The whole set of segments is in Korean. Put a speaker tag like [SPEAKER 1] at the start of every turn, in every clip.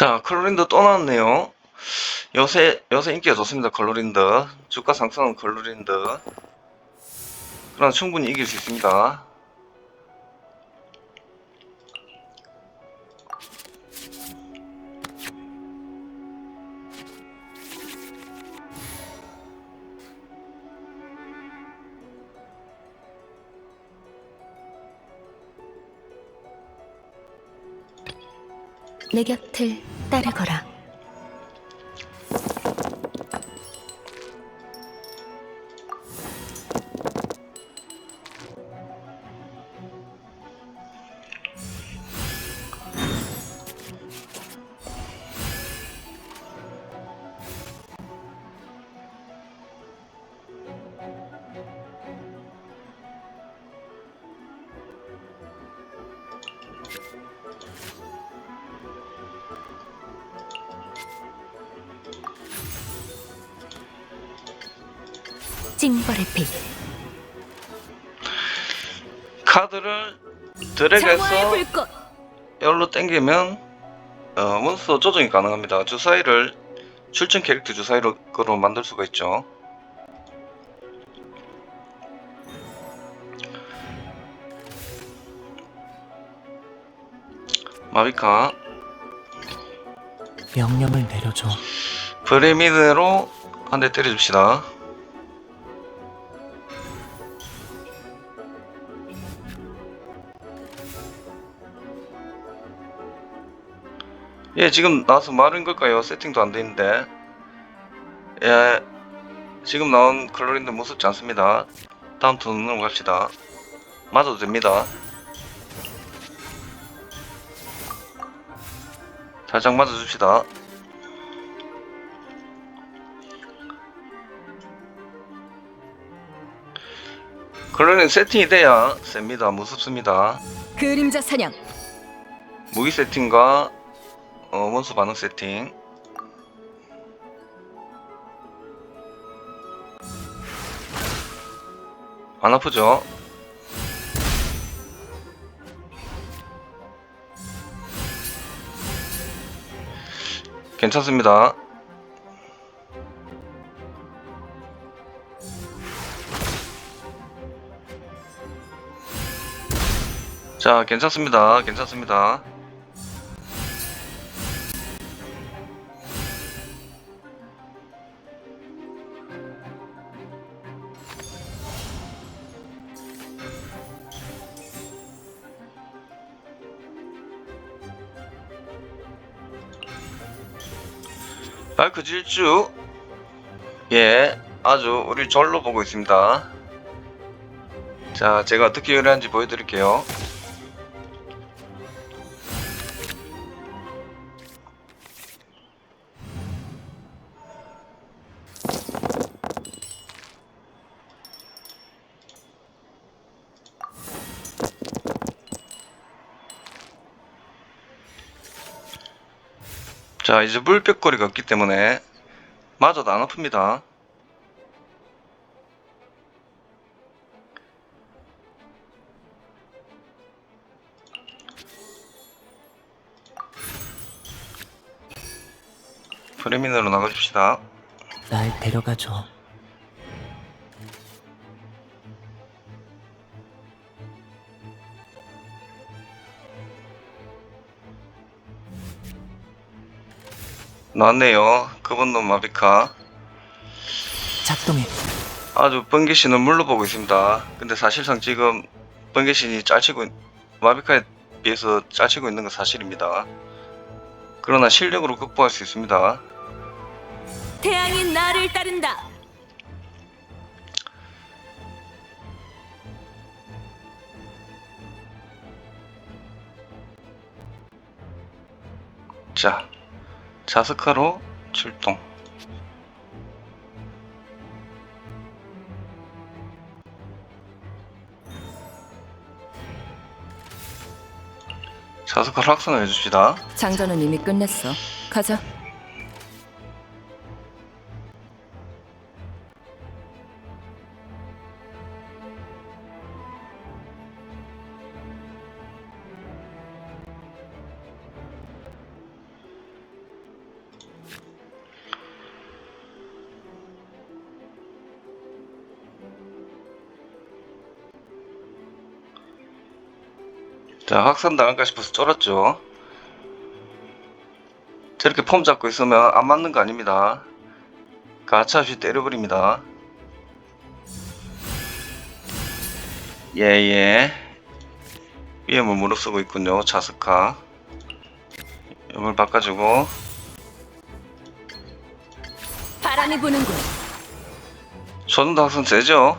[SPEAKER 1] 자, 클로린드 또 나왔네요. 요새, 요새 인기가 좋습니다. 클로린드. 주가 상승은 클로린드. 그러나 충분히 이길 수 있습니다.
[SPEAKER 2] 내 곁을 따르거라. 징벌의 빛.
[SPEAKER 1] 카드를
[SPEAKER 2] 불꽃.
[SPEAKER 1] 열로 당기면 어, 몬스터 조정이 가능합니다. 주사위를 출전 캐릭터 주사위로 만들 수가 있죠. 마비카
[SPEAKER 3] 명령을 내려줘.
[SPEAKER 1] 브레미드로 한 대 때려줍시다. 예, 지금 나와서 말인 걸까요? 세팅도 안 돼 있는데. 예, 지금 나온 클로린도 무섭지 않습니다. 다음 턴으로 갑시다. 맞아도 됩니다. 살짝 맞아줍시다. 클로린 세팅이 돼야 셉니다. 무섭습니다.
[SPEAKER 2] 그림자 사냥.
[SPEAKER 1] 무기 세팅과 어, 원수 반응 세팅 안 아프죠? 괜찮습니다. 자, 괜찮습니다. 괜찮습니다. 마이크 질주. 예 아주 우리 절로 보고 있습니다. 자 제가 어떻게 요리하는지 보여드릴게요 자 이제 물벽거리가 없기 때문에 맞아도 안 아픕니다 프레민으로 나가줍시다
[SPEAKER 3] 날 데려가줘.
[SPEAKER 1] 나왔네요 그분놈 마비카
[SPEAKER 3] 작동해.
[SPEAKER 1] 아주 번개신은 물로 보고 있습니다. 근데 사실상 지금 번개신이 짜치고 있- 마비카에 비해서 짜치고 있는 건 사실입니다. 그러나 실력으로 극복할 수 있습니다.
[SPEAKER 2] 태양이 나를 따른다.
[SPEAKER 1] 자, 자스카로 출동. 자스카로 확산을 해줍시다.
[SPEAKER 2] 장전은 이미 끝냈어. 가자.
[SPEAKER 1] 자, 확산 당할까 싶어서 쫄았죠. 저렇게 폼 잡고 있으면 안 맞는 거 아닙니다. 가차없이 때려버립니다. 예예. 위험을 무릅쓰고 있군요. 자스카. 이걸 바꿔주고
[SPEAKER 2] 바람이 부는군.
[SPEAKER 1] 저는 학생 되죠.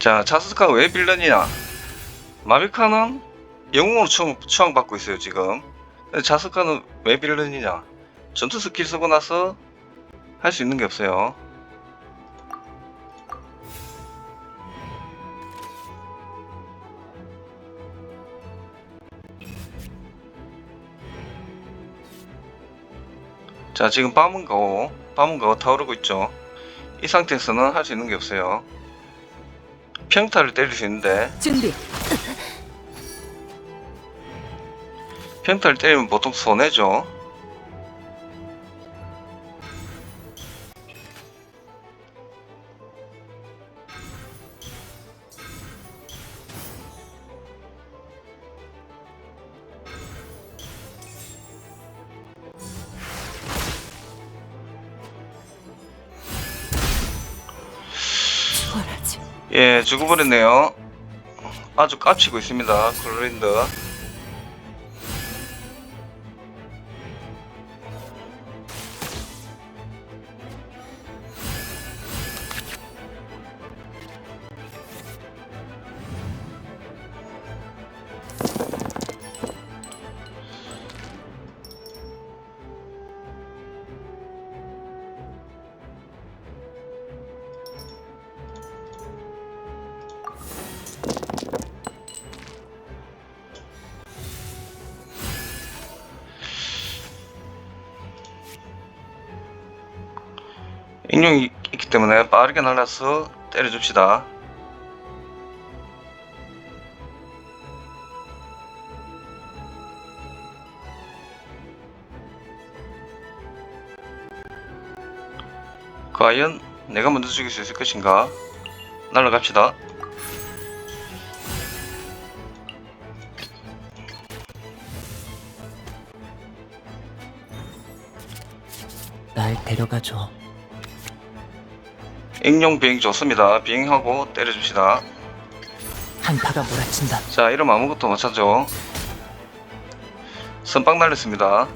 [SPEAKER 1] 자, 자스카가 왜 빌런이냐? 마비카는 영웅으로 추앙, 추앙 받고 있어요, 지금. 자스카는 왜 빌런이냐? 전투 스킬 쓰고 나서 할 수 있는 게 없어요. 자, 지금 밤은 가오, 밤은 가오 타오르고 있죠. 이 상태에서는 할 수 있는 게 없어요. 평타를 때릴 수 있는데
[SPEAKER 2] 준비.
[SPEAKER 1] 평타를 때리면 보통 손해죠. 예, 죽어버렸네요. 아주 깝치고 있습니다. 클로린드. 때문에 빠르게 날라서 때려줍시다. 과연 내가 먼저 죽일 수 있을 것인가? 날아갑시다.
[SPEAKER 3] 날 데려가줘.
[SPEAKER 1] 익룡 비행 좋습니다. 비행하고 때려줍시다.
[SPEAKER 3] 한파가 몰아친다.
[SPEAKER 1] 자, 이러면 아무것도 못 찾죠. 선빵 날렸습니다.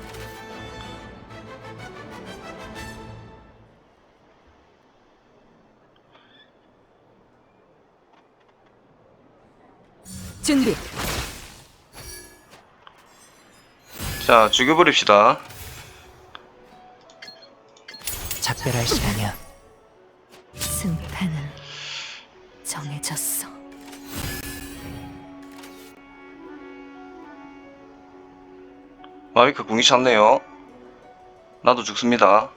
[SPEAKER 2] 준비.
[SPEAKER 1] 자, 죽여버립시다.
[SPEAKER 3] 작별할 시간이야.
[SPEAKER 2] 승패는 정해졌어.
[SPEAKER 1] 마비크 궁이 찼네요. 나도 죽습니다.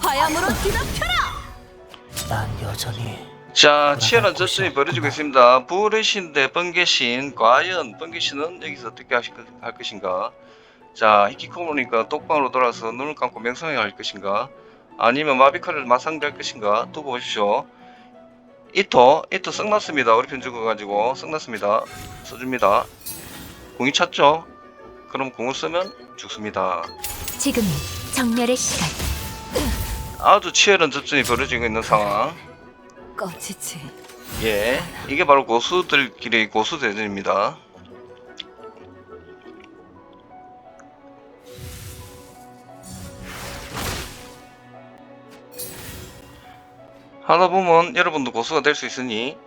[SPEAKER 2] 화염으로 뒤덮여라.
[SPEAKER 3] 난 여전히
[SPEAKER 1] 자, 치열한 전쟁이 벌어지고. 있습니다. 부르신 대 번개신. 과연 번개신은 여기서 어떻게 하실 것- 할 것인가? 자, 히키코모니까 똑방으로 돌아서 눈을 감고 명상해 할 것인가? 아니면 마비카를 맞상대할 것인가? 두고 보십시오. 이토, 이토 썩났습니다. 우리 편 죽어가지고 썩났습니다. 써줍니다. 공이 찼죠? 그럼 공을 쓰면 죽습니다.
[SPEAKER 2] 지금이 정렬의 시간.
[SPEAKER 1] 아주 치열한 접전이 벌어지고 있는 상황.
[SPEAKER 2] 꺼지지.
[SPEAKER 1] 예, 이게 바로 고수들끼리 고수 대전입니다. 하다 보면 여러분도 고수가 될 수 있으니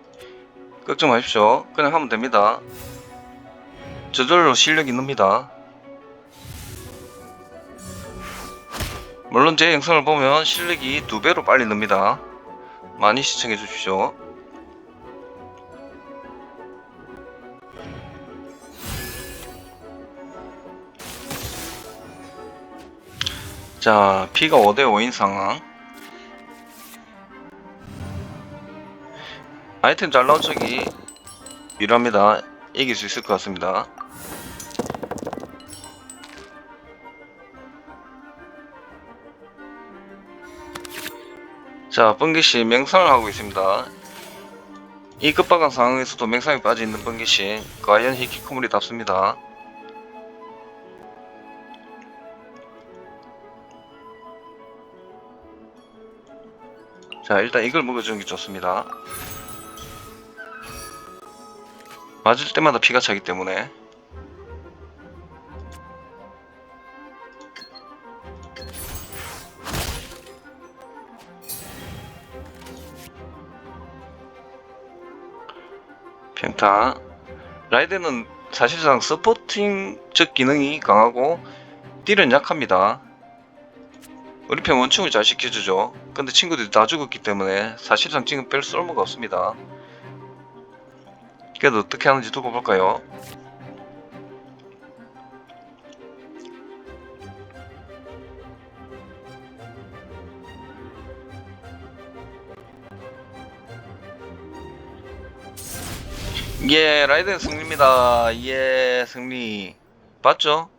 [SPEAKER 1] 걱정 마십시오. 그냥 하면 됩니다. 저절로 실력이 늡니다. 물론 제 영상을 보면 실력이 두 배로 빨리 늡니다. 많이 시청해 주십시오. 자, P가 5대 5인 상황. 아이템 잘 나온 쪽이 유리합니다. 이길 수 있을 것 같습니다. 자, 번개씨 맹상을 하고 있습니다. 이 급박한 상황에서도 맹상이 빠져 있는 번개씨, 과연 히키코모리답습니다. 자, 일단 이걸 먹어주는 게 좋습니다. 맞을 때마다 피가 차기 때문에. 펜타. 라이드는 사실상 서포팅적 기능이 강하고 딜은 약합니다. 우리 편 원충을 잘 시켜주죠. 근데 친구들이 다 죽었기 때문에 사실상 지금 뺄 쓸모가 없습니다 그래도 어떻게 하는지 두고 볼까요? 예, 라이든 승리입니다. 예, 승리. 봤죠?